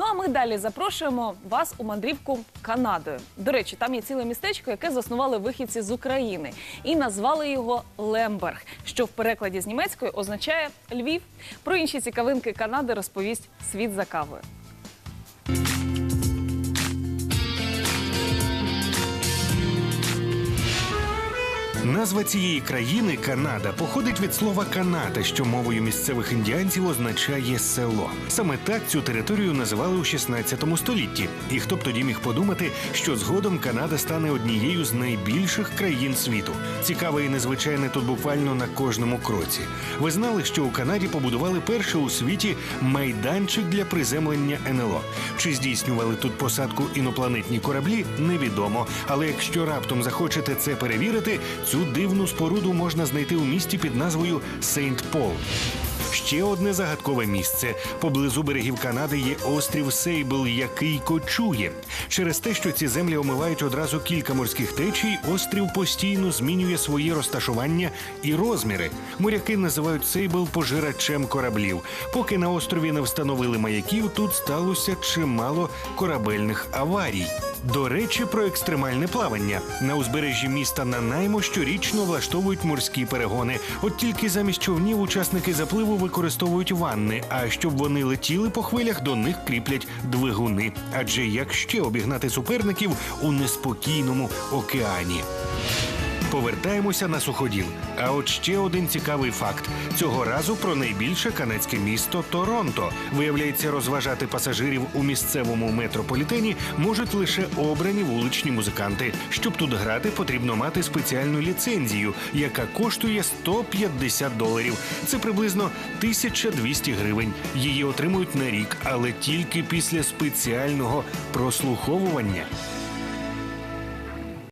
Ну а ми далі запрошуємо вас у мандрівку Канадою. До речі, там є ціле містечко, яке заснували вихідці з України, і назвали його Лемберг, що в перекладі з німецької означає Львів. Про інші цікавинки Канади розповість світ за кавою. Назва цієї країни Канада походить від слова Канада, що мовою місцевих індіанців означає село. Саме так цю територію називали у 16 столітті. І хто б тоді міг подумати, що згодом Канада стане однією з найбільших країн світу. Цікаве і незвичайне тут буквально на кожному кроці. Ви знали, що у Канаді побудували перший у світі майданчик для приземлення НЛО. Чи здійснювали тут посадку інопланетні кораблі, невідомо. Але якщо раптом захочете це перевірити, цю дивну споруду можна знайти у місті під назвою Сейнт Пол. Ще одне загадкове місце поблизу берегів Канади є острів Сейбл, який кочує. Через те, що ці землі омивають одразу кілька морських течій, острів постійно змінює свої розташування і розміри. Моряки називають Сейбл пожирачем кораблів. Поки на острові не встановили маяків, тут сталося чимало корабельних аварій. До речі, про екстремальне плавання на узбережжі міста Нанаймо щорічно влаштовують морські перегони. От тільки замість човнів учасники запливу використовують ванни. А щоб вони летіли по хвилях, до них кріплять двигуни. Адже як ще обігнати суперників у неспокійному океані? Повертаємося на суходіл. А от ще один цікавий факт: цього разу про найбільше канадське місто Торонто. Виявляється, розважати пасажирів у місцевому метрополітені можуть лише обрані вуличні музиканти. Щоб тут грати, потрібно мати спеціальну ліцензію, яка коштує 150 доларів. Це приблизно 1200 гривень. Її отримують на рік, але тільки після спеціального прослуховування.